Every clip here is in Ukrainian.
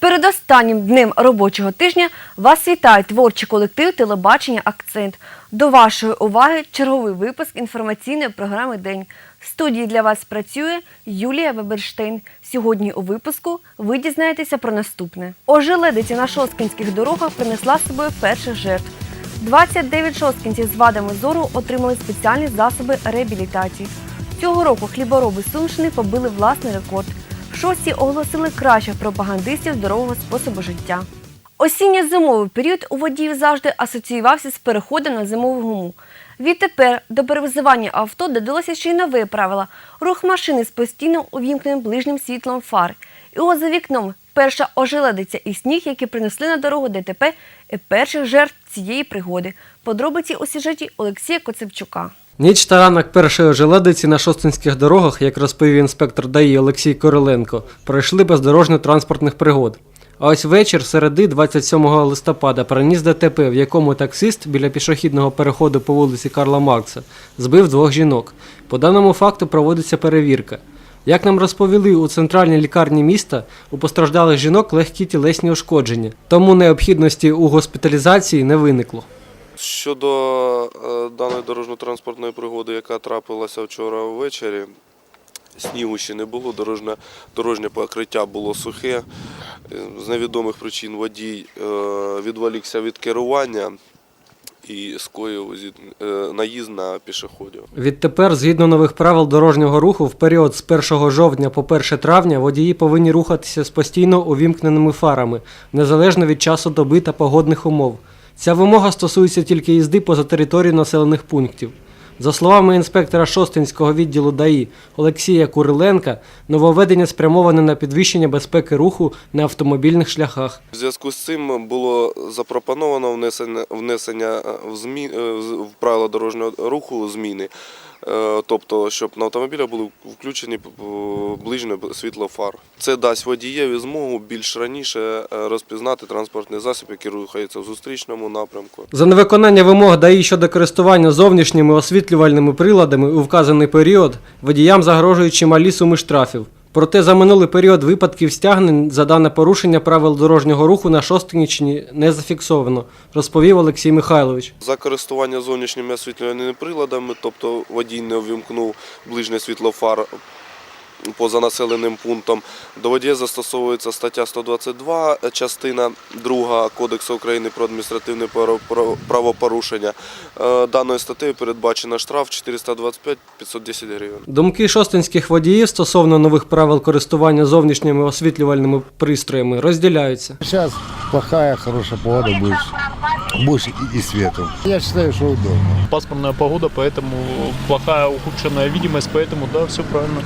передостаннім днем робочого тижня вас вітає творчий колектив телебачення Акцент. До вашої уваги черговий випуск інформаційної програми День. В студії для вас працює Юлія Веберштейн. Сьогодні у випуску ви дізнаєтеся про наступне. Ожеледиця на шосткинських дорогах принесла з собою перших жертв. 29 шосткинців з вадами зору отримали спеціальні засоби реабілітації. Цього року хлібороби Сумщини побили власний рекорд. Шості оголосили кращих пропагандистів здорового способу життя. Осінньо-зимовий період у водіїв завжди асоціювався з переходом на зимову гуму. Відтепер до перевизування авто додалося ще й нове правило – рух машини з постійно увімкненим ближнім світлом фар. І ось за вікном перша ожеледиця і сніг, які принесли на дорогу ДТП і перших жертв цієї пригоди. Подробиці у сюжеті Олексія Коцепчука. Ніч та ранок першої желедиці на шостинських дорогах, як розповів інспектор ДАІ Олексій Короленко, пройшли без дорожньо-транспортних пригод. А ось вечір середи 27 листопада приніс ДТП, в якому таксист біля пішохідного переходу по вулиці Карла Маркса збив двох жінок. По даному факту проводиться перевірка. Як нам розповіли у центральній лікарні міста, у постраждалих жінок легкі тілесні ушкодження, тому необхідності у госпіталізації не виникло. Щодо е, даної дорожньо-транспортної пригоди, яка трапилася вчора ввечері, снігу ще не було, дорожне, дорожнє покриття було сухе. Е, З невідомих причин водій е, відволікся від керування і скоїв наїзд на пішоходів. Відтепер, згідно нових правил дорожнього руху, в період з 1 жовтня по 1 травня водії повинні рухатися з постійно увімкненими фарами, незалежно від часу доби та погодних умов. Ця вимога стосується тільки їзди поза територією населених пунктів. За словами інспектора Шостинського відділу ДАІ Олексія Куриленка, нововведення спрямоване на підвищення безпеки руху на автомобільних шляхах. У зв'язку з цим було запропоновано внесення, внесення в, змі, е, в правила дорожнього руху зміни. Е, Тобто, щоб на автомобілях були включені п- ближнє світло фар. Це дасть водієві змогу більш раніше е, розпізнати транспортний засіб, який рухається в зустрічному напрямку. За невиконання вимог ДАІ щодо користування зовнішніми освітлювальними приладами у вказаний період водіям загрожують чималі суми штрафів. Проте за минулий період випадків стягнень за дане порушення правил дорожнього руху на Шостинічні не зафіксовано, розповів Олексій Михайлович. За користування зовнішніми освітлювальними приладами, тобто водій не увімкнув ближнє світло фар поза населеним пунктом, до водія застосовується стаття 122, частина 2 Кодексу України про адміністративне право- право- правопорушення. Е, Даною статтею передбачено штраф 425-510 гривень. Думки шостинських водіїв стосовно нових правил користування зовнішніми освітлювальними пристроями розділяються. Сейчас плохая, хорошая погода будет больше и, и свету. Я считаю, что удобно. пасмурная погода, поэтому плохая ухудшенная видимость, поэтому да, все правильно.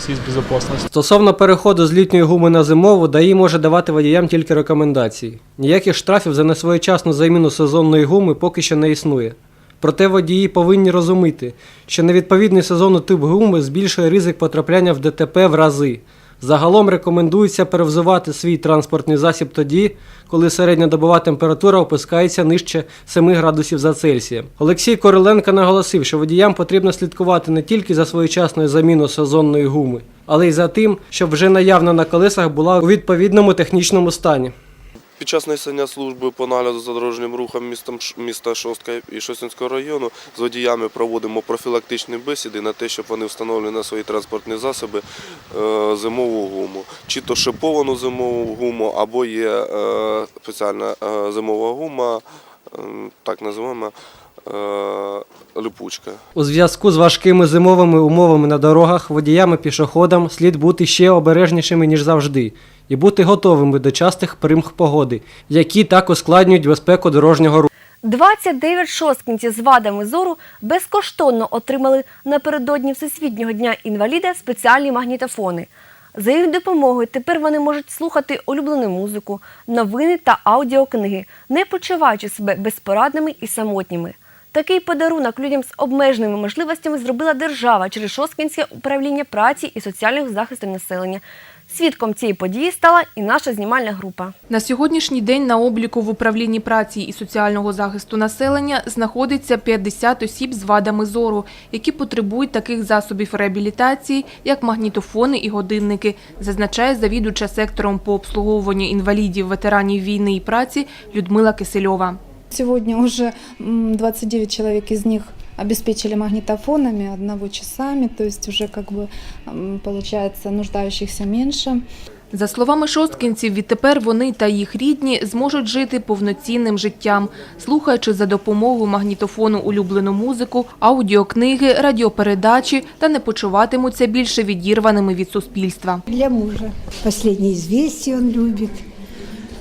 Безопасность есть безопасность. Стосовно переходу з літньої гуми на зимову, ДАІ може давати водіям тільки рекомендації. Ніяких штрафів за несвоєчасну заміну сезонної гуми поки що не існує. Проте водії повинні розуміти, що невідповідний сезону тип гуми збільшує ризик потрапляння в ДТП в рази. Загалом рекомендується перевзувати свій транспортний засіб тоді, коли середня добова температура опускається нижче 7 градусів за Цельсієм. Олексій Короленко наголосив, що водіям потрібно слідкувати не тільки за своєчасною заміною сезонної гуми, але й за тим, щоб вже наявна на колесах була у відповідному технічному стані. Під час несення служби по нагляду за дорожнім рухом міста Шостка і Шостинського району з водіями проводимо профілактичні бесіди на те, щоб вони встановлювали на свої транспортні засоби е, зимову гуму, чи то шиповану зимову гуму, або є е, спеціальна е, зимова гума, так називаємо липучка. У зв'язку з важкими зимовими умовами на дорогах водіям і пішоходам слід бути ще обережнішими, ніж завжди, і бути готовими до частих примх погоди, які так ускладнюють безпеку дорожнього руху. 29 шосткинців з вадами зору безкоштовно отримали напередодні Всесвітнього дня інваліда спеціальні магнітофони. За їх допомогою тепер вони можуть слухати улюблену музику, новини та аудіокниги, не почуваючи себе безпорадними і самотніми. Такий подарунок людям з обмеженими можливостями зробила держава через Шосткинське управління праці і соціального захисту населення. Свідком цієї події стала і наша знімальна група. На сьогоднішній день на обліку в управлінні праці і соціального захисту населення знаходиться 50 осіб з вадами зору, які потребують таких засобів реабілітації, як магнітофони і годинники, зазначає завідувача сектором по обслуговуванню інвалідів, ветеранів війни і праці Людмила Кисельова. Сегодня уже м, 29 человек из них обеспечили магнитофонами, одного часами, то есть уже как бы получается нуждающихся меньше. За словами шосткінців, відтепер вони та їх рідні зможуть жити повноцінним життям, слухаючи за допомогою магнітофону улюблену музику, аудіокниги, радіопередачі та не почуватимуться більше відірваними від суспільства. Для мужа. Последние известия он любит.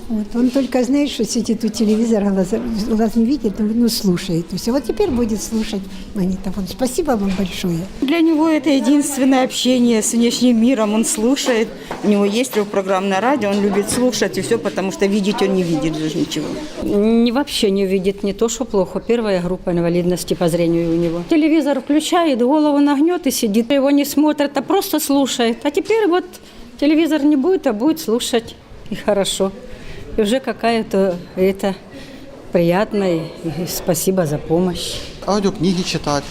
Вот. Он только знает, что сидит у телевизора, глаз, глаз не видит, но ну, слушает. Все. Вот теперь будет слушать магнитофон. Спасибо вам большое. Для него это единственное общение с внешним миром. Он слушает. У него есть трехпрограммное радио, он любит слушать и все, потому что видеть он не видит же ничего. Не вообще не видит, не то, что плохо. Первая группа инвалидности по зрению у него. Телевизор включает, голову нагнет и сидит. Его не смотрит, а просто слушает. А теперь вот телевизор не будет, а будет слушать. И хорошо. И уже какая-то это приятно. И и спасибо за помощь. Аудиокниги читать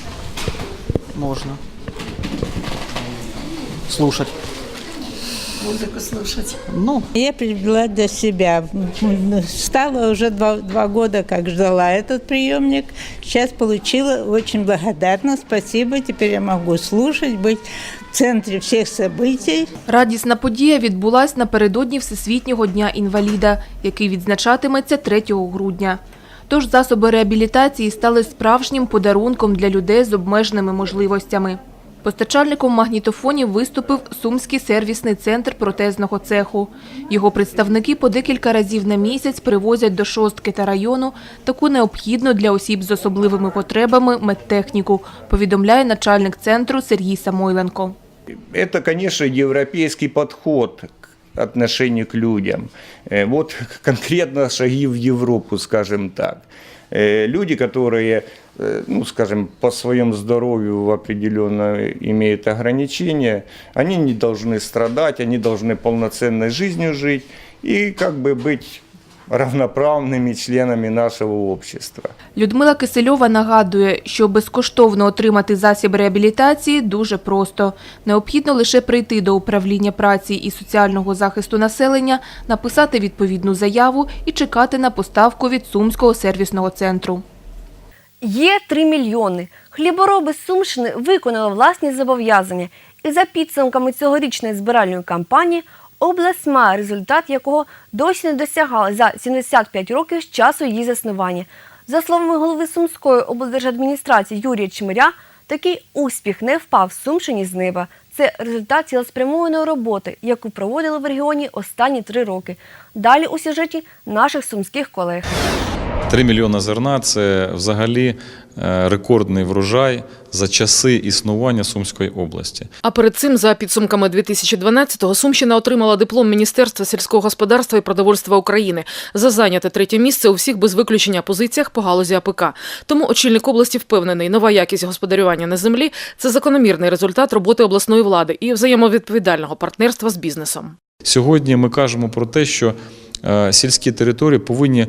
можно. Слушать. Музыку слушать. Ну, Я привела для себя. Стала уже два, два года, как ждала этот приемник. Сейчас получила, очень благодарна. Спасибо. Теперь я могу слушать, быть в центре всех событий. Радісна подія відбулась напередодні Всесвітнього дня інваліда, який відзначатиметься 3 грудня. Тож засоби реабілітації стали справжнім подарунком для людей з обмеженими можливостями. Постачальником магнітофонів виступив Сумський сервісний центр протезного цеху. Його представники по декілька разів на місяць привозять до шостки та району таку необхідну для осіб з особливими потребами медтехніку, повідомляє начальник центру Сергій Самойленко. Это, конечно, европейский подход к отношению к людям. Э, Вот конкретно шаги в Европу, скажем так. Э, Люди, которые, э, ну, скажем, по своему здоровью определенно имеют ограничения, они не должны страдать, они должны полноценной жизнью жить и как бы быть равноправными членами нашего общества. Людмила Кисельова нагадує, що безкоштовно отримати засіб реабілітації дуже просто. Необхідно лише прийти до управління праці і соціального захисту населення, написати відповідну заяву і чекати на поставку від Сумського сервісного центру. Є 3 мільйони. Хлібороби з Сумщини виконали власні зобов'язання. І за підсумками цьогорічної збиральної кампанії область має результат, якого досі не досягали за 75 років з часу її заснування. За словами голови Сумської облдержадміністрації Юрія Чмиря, такий успіх не впав Сумщині з неба. Це результат цілеспрямованої роботи, яку проводили в регіоні останні три роки. Далі у сюжеті наших сумських колег. 3 мільйони зерна це взагалі е, рекордний врожай за часи існування Сумської області. А перед цим, за підсумками 2012-го, Сумщина отримала диплом Міністерства сільського господарства і продовольства України за зайняте третє місце у всіх без виключення позиціях по галузі АПК. Тому очільник області впевнений, нова якість господарювання на землі це закономірний результат роботи обласної влади і взаємовідповідального партнерства з бізнесом. Сьогодні ми кажемо про те, що сільські території повинні е,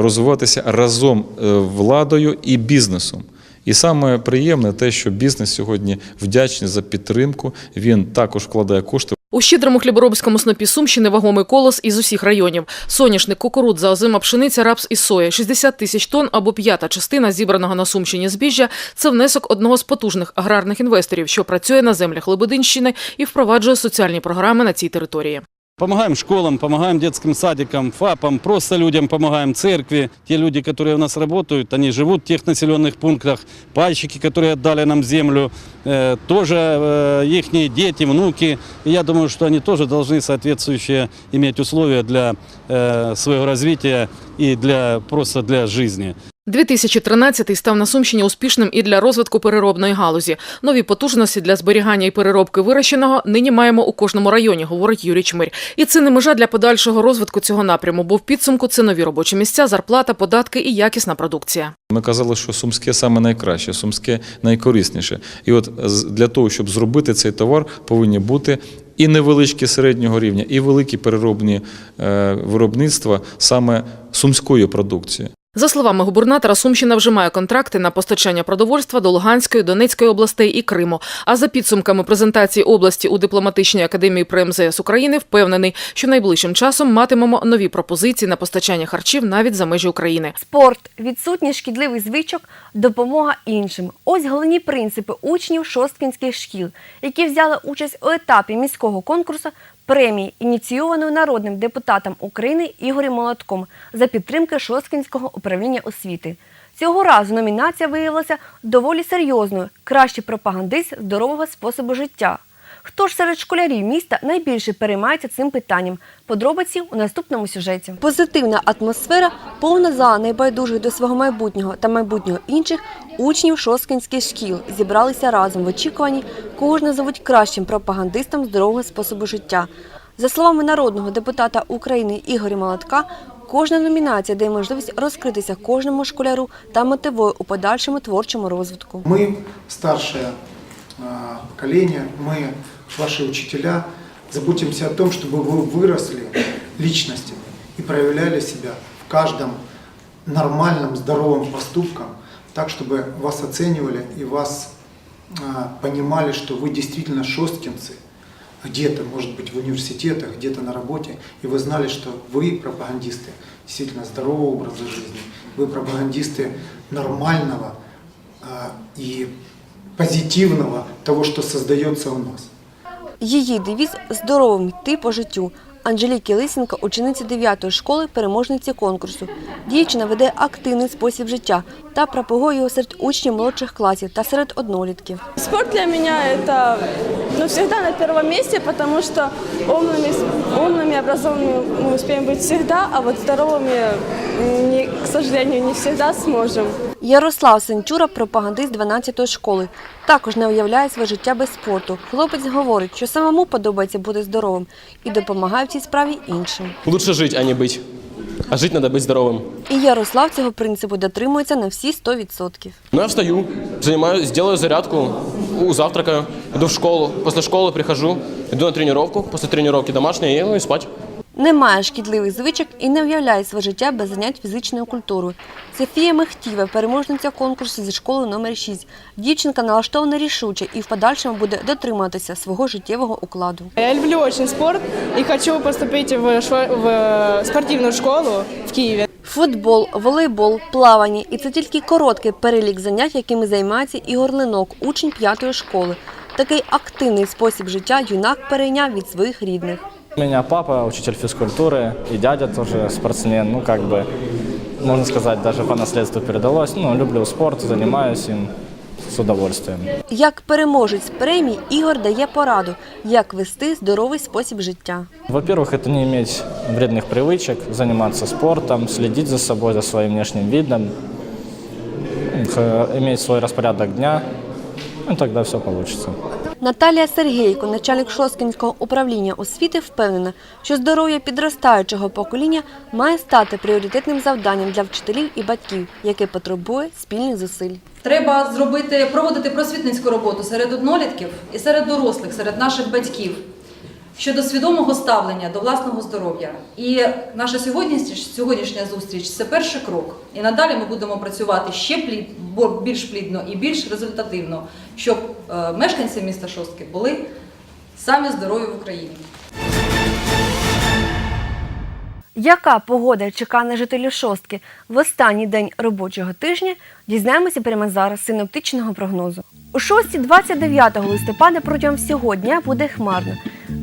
розвиватися разом е, владою і бізнесом. І саме приємне те, що бізнес сьогодні вдячний за підтримку. Він також вкладає кошти У щедрому хліборобському снопі Сумщини вагомий колос із усіх районів. Соняшник, кукурудза, озима пшениця, рапс і соя. 60 тисяч тонн або п'ята частина зібраного на Сумщині збіжжя – це внесок одного з потужних аграрних інвесторів, що працює на землях Лебединщини і впроваджує соціальні програми на цій території. Помогаем школам, помогаем детским садикам, ФАПам, просто людям помогаем, церкви. Те люди, которые у нас работают, они живут в тех населенных пунктах. Пайщики, которые отдали нам землю, э, тоже э, их дети, внуки. И я думаю, что они тоже должны соответствующие иметь условия для э, своего развития и для, просто для жизни. 2013 став на Сумщині успішним і для розвитку переробної галузі. Нові потужності для зберігання і переробки вирощеного нині маємо у кожному районі, говорить Юрій Чмирь. І це не межа для подальшого розвитку цього напряму, бо в підсумку це нові робочі місця, зарплата, податки і якісна продукція. Ми казали, що сумське саме найкраще, сумське найкорисніше. І от для того, щоб зробити цей товар, повинні бути і невеличкі середнього рівня, і великі переробні е, виробництва саме сумської продукції. За словами губернатора, Сумщина вже має контракти на постачання продовольства до Луганської, Донецької областей і Криму. А за підсумками презентації області у дипломатичній академії при МЗС України впевнений, що найближчим часом матимемо нові пропозиції на постачання харчів навіть за межі України. Спорт, відсутність шкідливих звичок, допомога іншим. Ось головні принципи учнів шосткінських шкіл, які взяли участь у етапі міського конкурсу премії, ініційованої народним депутатом України Ігорем Молотком за підтримки Шосткінського управління освіти. Цього разу номінація виявилася доволі серйозною кращий пропагандист здорового способу життя. Хто ж серед школярів міста найбільше переймається цим питанням? Подробиці у наступному сюжеті. Позитивна атмосфера, повна зала найбайдужих до свого майбутнього та майбутнього інших учнів шосткінських шкіл зібралися разом в очікуванні, кого ж назовуть кращим пропагандистом здорового способу життя. За словами народного депутата України Ігоря Молотка, кожна номінація дає можливість розкритися кожному школяру та мотивує у подальшому творчому розвитку. Мы, старшее а, поколение, мы, ваши учителя, заботимся о том, чтобы вы выросли личностями и проявляли себя в каждом нормальном, здоровом поступком, так, чтобы вас оценивали и вас а, понимали, что вы действительно шосткинцы, где-то, может быть, в университетах, где-то на работе, и вы знали, что вы пропагандисты действительно здорового образа жизни, вы пропагандисты нормального а, и позитивного того, что создается у нас. Її девіз здоровим йти по життю. Анжеліки Лисенко, учениця 9 школи, переможниці конкурсу. Дівчина веде активний спосіб життя та пропагує його серед учнів молодших класів та серед однолітків. Спорт для меня это ну, всегда на первом месте, потому что умными, умными, образованными мы успеем быть всегда, а вот здоровыми, не, к сожалению, не всегда сможем. Ярослав Сенчура, пропагандист 12 школи, також не уявляє своє життя без спорту. Хлопець говорить, що самому подобається бути здоровим і допомагає в цій справі іншим. Лучше жить, а не быть. А жить надо быть здоровым. І Ярослав цього принципу дотримується на всі 100%. Ну, я встаю, занимаюсь, делаю зарядку, у- завтракаю, иду в школу. После школы прихожу, иду на тренировку, после тренировки домашняя, и, ну, и спать. Немає шкідливих звичок і не уявляє своє життя без занять фізичною культурою. Софія Мехтіва, переможниця конкурсу зі школи номер 6. Дівчинка налаштована рішуче і в подальшому буде дотримуватися свого життєвого укладу. Я люблю очень спорт и хочу поступить в, шо- в спортивную школу в Киеве. Футбол, волейбол, плавання і це тільки короткий перелік занять, якими займається Ігор Ленок, учень п'ятої школи. Такий активний спосіб життя юнак перейняв від своїх рідних. У меня папа учитель физкультуры и дядя тоже спортсмен. Ну, как бы, можно сказать, даже по наследству передалось. Ну, люблю спорт, занимаюсь им с удовольствием. Як переможець премії, Ігор дає пораду, як вести здоровий спосіб життя. Во-первых, это не иметь вредных привычек, заниматься спортом, следить за собой, за своим внешним видом, х- иметь свой распорядок дня, ну, тогда все получится. Наталія Сергійко, начальник Шоскінського управління освіти, впевнена, що здоров'я підростаючого покоління має стати пріоритетним завданням для вчителів і батьків, яке потребує спільних зусиль. Треба зробити, проводити просвітницьку роботу серед однолітків і серед дорослих, серед наших батьків щодо свідомого ставлення до власного здоров'я. І наша сьогоднішня, зустріч це перший крок. І надалі ми будемо працювати ще плід, більш плідно і більш результативно, щоб е, мешканці міста Шостки були самі здорові в Україні. Яка погода чекає на жителів шостки в останній день робочого тижня, дізнаємося прямо зараз синоптичного прогнозу. У шостці 29 листопада протягом всього дня буде хмарно.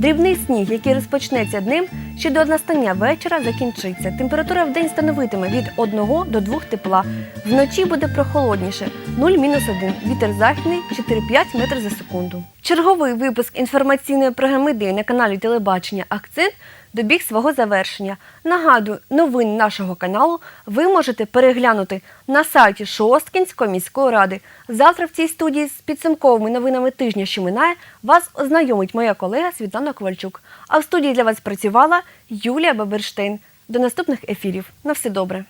Дрібний сніг, який розпочнеться днем, ще до настання вечора закінчиться. Температура в день становитиме від 1 до 2 тепла. Вночі буде прохолодніше 0-1, вітер західний 4-5 метрів за секунду. Черговий випуск інформаційної програми «День» на каналі телебачення Акцент добіг свого завершення. Нагадую, новин нашого каналу ви можете переглянути на сайті Шосткінської міської ради. Завтра в цій студії з підсумковими новинами тижня, що минає, вас ознайомить моя колега Світлана Ковальчук. А в студії для вас працювала Юлія Баберштейн. До наступних ефірів. На все добре.